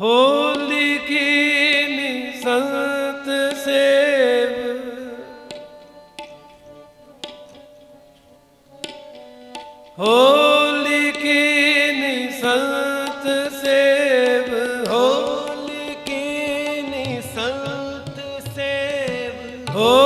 ਹੋਲੀ ਕੀ ਸੰਤ save. ਹੋਲੀ ਕੀ ਸੰਤ save. ਹੋਲੀ ਕੀ ਸੰਤ save. ਹੋਲੀ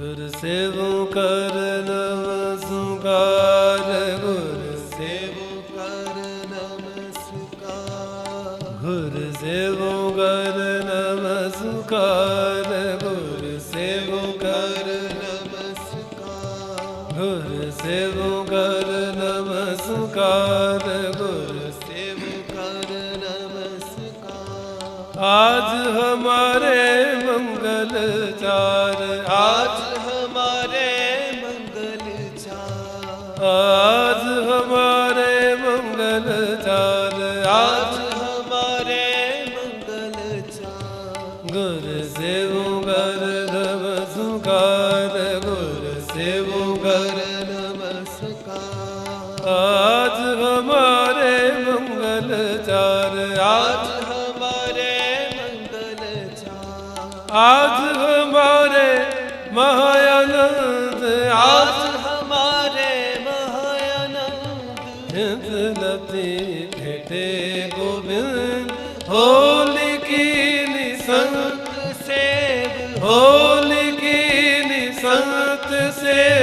ਗੁਰ ਸੇਵੋ ਕਰ ਨਮਸਕਾਰ, ਗੁਰ ਸੇਵੋ ਕਰ ਨਮਸਕਾਰ। ਗੁਰ ਸੇਵੋ ਕਰ ਨਮਸਕਾਰ, ਗੁਰ ਸੇਵੋ ਕਰ ਨਮਸਕਾਰ। ਗੁਰ ਸੇਵੋ ਕਰ ਨਮਸਕਾਰ, ਗੁਰ आज हमारे मंगल चार आज हमारे मंगल चार आज हमारे मंगल चार आज आज हमारे महानंद आज हमारे महानंद लती भेटे गोविंद होली की संत सेव होली की संत सेव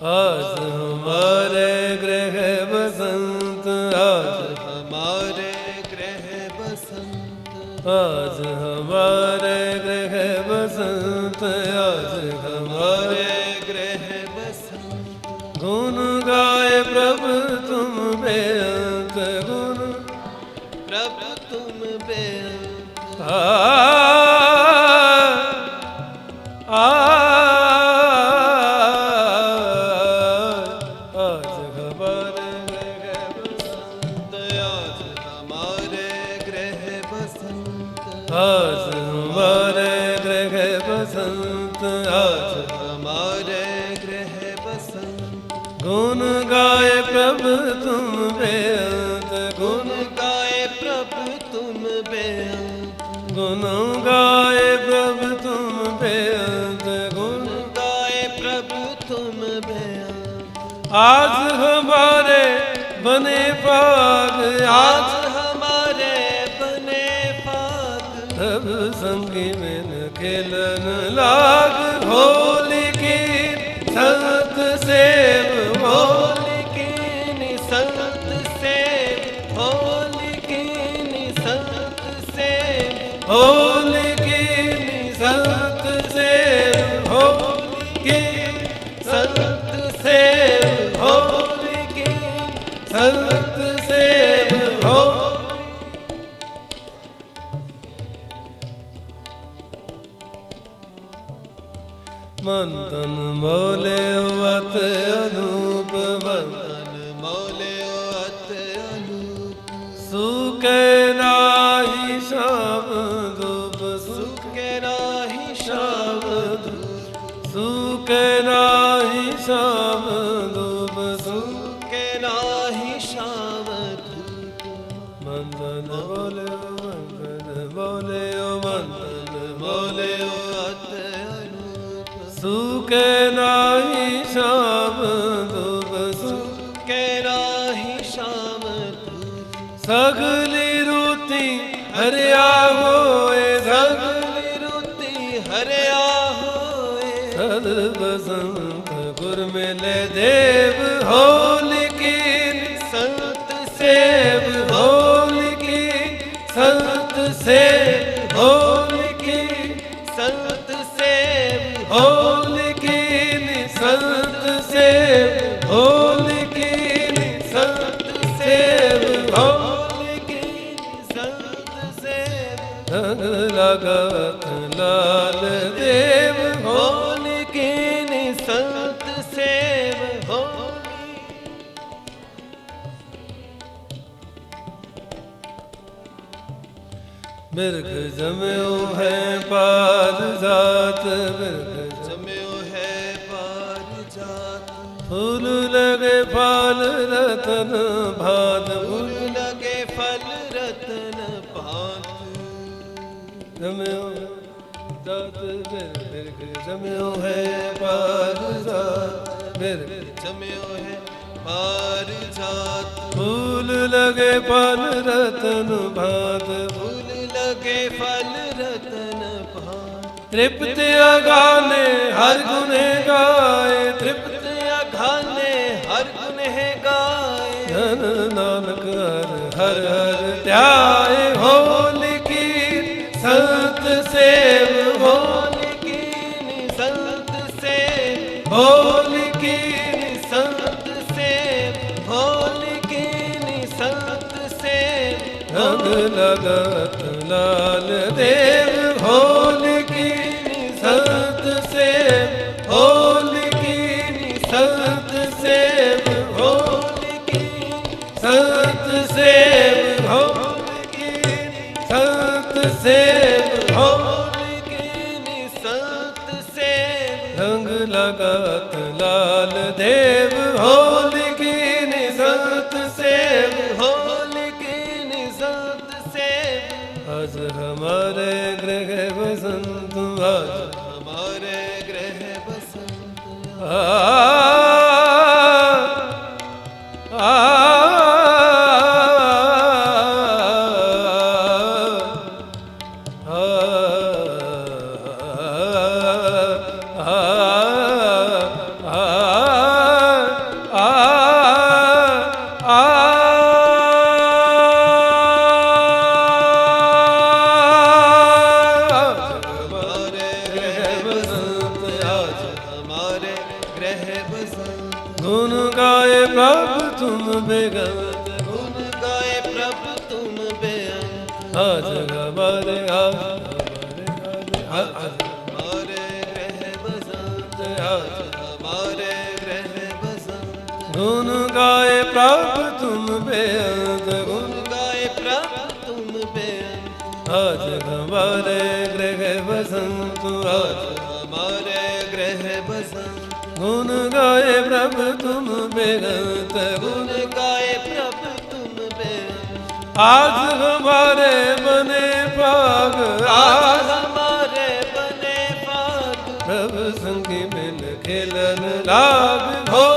आज हमारे ग्रह बसंत आज हमारे ग्रह बसंत आज हमारे ग्रह बसंत आज हमारे ग्रह बसंत गुण गाए प्रभु तुम बेअंत गुण प्रभु तुम बेअंत आज हमारे ग्रह बसंत आज हमारे ग्रह बसंत गुण गाए प्रभु तुम बेअंत गुण गाए प्रभु तुम बेअंत गुण गाए प्रभु तुम बेअंत गुण गाए प्रभु तुम बेअंत आज हमारे बने पाग आज ਸੰਗੀ ਮੇਨ ਖੇਲਨ ਲਾਗ ਸੁਕੇ ਰਾਹੀ ਸ਼ਬਦ ਸੁਕੇ ਰਾਹੀ ਸ਼ਬਦ ਸੁਕੇ ਰਾਹੀ ਸ਼ਬਦ ਸੁਕੇ ਰਾਹੀ ਸ਼ਬਦ ਮੰਦਨ ਬੋਲਿਓ ਮੰਦਨ ਬੋਲਿਓ ਮੰਦਨ ਬੋਲਿਓ ਅਤ ਅਨੂਪ। ਸੁਕੇ ਰਾਹੀ ਹਰਿਆ ਹੋਏ। ਸਦ ਬਸੰਤ ਦੇਵ ਹੋਲ ਸੰਤ ਸੇਵ ਹੋਲ ਸੰਤ ਸੇਵ। बिरख जम्यो है पार जात बिरख जम्यो है पार जात। फूल लगे फल रतन भात फूल लगे फल रतन भाद जमयो जात बिरख जमयो है पार जात बिरख जम्यो है पार जात। फूल लगे फल रतन भात फूल ਲਗੇ ਫਲ ਰਤਨ ਭਾਤ ਤ੍ਰਿਪਤ ਅਗਾਨੇ ਹਰ ਗੁਨੇ ਗਾਏ ਤ੍ਰਿਪਤ ਤ੍ਰਿਪਤ ਅਘਾਨੇ ਹਰ ਗੁਣ ਹੈ ਗਾਏ ਧਨ ਨਾਨਕ ਹਰ ਹਰ ਹਰ ਧਿਆਏ ਹੋਲ ਕੀ ਸੰਤ ਸੇਵ ਹੋਲ ਹੋਲ ਕੀਨ ਸੰਤ ਸੇ ਹੋਲ ਕੀ ਸੰਤ ਸੇ ਹੋਲ ਕੀਨ ਸੰਤ ਸੇ ਰੰਗ ਲਗਤ ਲਾਲ ਦੇਵ ਹੋਲ ਕੀ ਸੰਤ ਸੇਵ, ਹੋਲ ਕੀ ਸੰਤ ਸੇਵ, ਹੋਲ ਕੀ ਸੰਤ ਸੇਵ, ਹੋਲ ਕੀ ਸੰਤ ਸੇਵ, ਹੋਲ ਹੋਲ ਕੀਨ ਸੰਤ ਸੇ ਰੰਗ ਲਗਤ ਲਾਲ ਦੇਵ ਰਾਜ ਹਮਾਰੇ ਗ੍ਰਹਿ ਬਸੰਤ। ਆ ਗੁਣ ਗਾਏ ਪ੍ਰਭ ਤੁਮ ਬੇਗਵਤ ਗੁਣ ਗਾਏ ਪ੍ਰਭ ਤੁਮ ਬੇਅੰਤ ਹਰ ਜਗਵਰ ਹਰ ਹਰ ਮਾਰੇ ਰਹਿ ਬਸੰਤ ਹਰ ਮਾਰੇ ਰਹਿ ਬਸੰਤ। ਗੁਣ ਗਾਏ ਪ੍ਰਭ ਤੁਮ ਬੇਅੰਤ ਗੁਣ ਗਾਏ ਪ੍ਰਭ ਤੁਮ ਬੇਅੰਤ ਹਰ ਜਗਵਰ ਗ੍ਰਹਿ ਬਸੰਤ ਹਰ ਮਾਰੇ ਗ੍ਰਹਿ ਬਸੰਤ। ਗੁਣ ਗਾਏ ਪ੍ਰਭ ਤੁਮ ਬੇਅੰਤ ਗੁਣ ਗਾਏ ਪ੍ਰਭ ਤੁਮ ਬੇਅੰਤ ਆਜ ਹਮਾਰੇ ਬਨੇ ਭਾਗ ਆਜ ਹਮਾਰੇ ਬਨੇ ਭਾਗ। ਪ੍ਰਭ ਸੰਗੀ ਮਿਲ ਖੇਲਨ ਲਾਭ ਹੋ।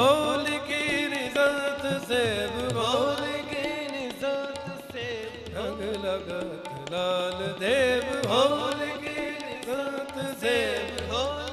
ਹੋਲ ਕੀ ਨਿਜ਼ਤ ਸੇਵ ਹੋਲ ਕੀ ਨਿਜ਼ਤ ਲਾਲ ਦੇਵ ਹੋਲ ਕੀ ਨਿਜ਼ਤ ਸੇਵ ਹੋਲ